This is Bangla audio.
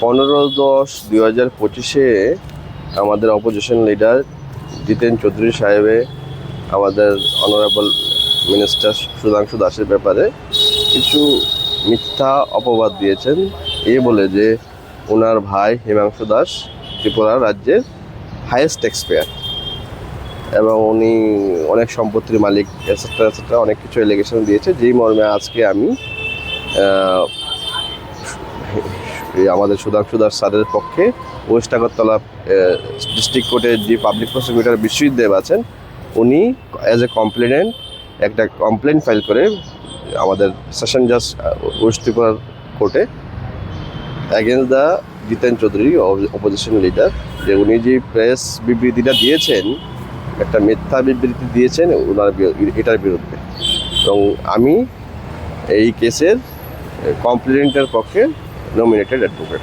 পনেরো দশ দুই হাজার পঁচিশে আমাদের অপোজিশন লিডার জিতেন চৌধুরী সাহেবে, আমাদের অনারেবল মিনিস্টার সুধাংশু দাসের ব্যাপারে কিছু মিথ্যা অপবাদ দিয়েছেন। এ বলে যে ওনার ভাই হিমাংশু দাস ত্রিপুরা রাজ্যের হায়েস্ট ট্যাক্সপেয়ার এবং উনি অনেক সম্পত্তির মালিক এসেট্রা এসেট্রা অনেক কিছু এলিগেশন দিয়েছে। যেই মর্মে আজকে আমি আমাদের সুধাংশু দাস স্যারের পক্ষে ওয়েস্ট আগরতলা ডিস্ট্রিক্ট কোর্টের যে পাবলিক প্রসিকিউটর বিশ্বজিৎ আছেন, উনি অ্যাজ এ কমপ্লেনেন্ট একটা কমপ্লেন ফাইল করে আমাদের সেশন জাজ ওয়েস্ট ত্রিপুরার কোর্টে against the Jiten Chowdhury opposition leader যে উনি যে প্রেস বিবৃতিটা দিয়েছেন, একটা মিথ্যা বিবৃতি দিয়েছেন ওনার এটার বিরুদ্ধে। এবং আমি এই কেসের কমপ্লেনেন্টের পক্ষে nominated advocate.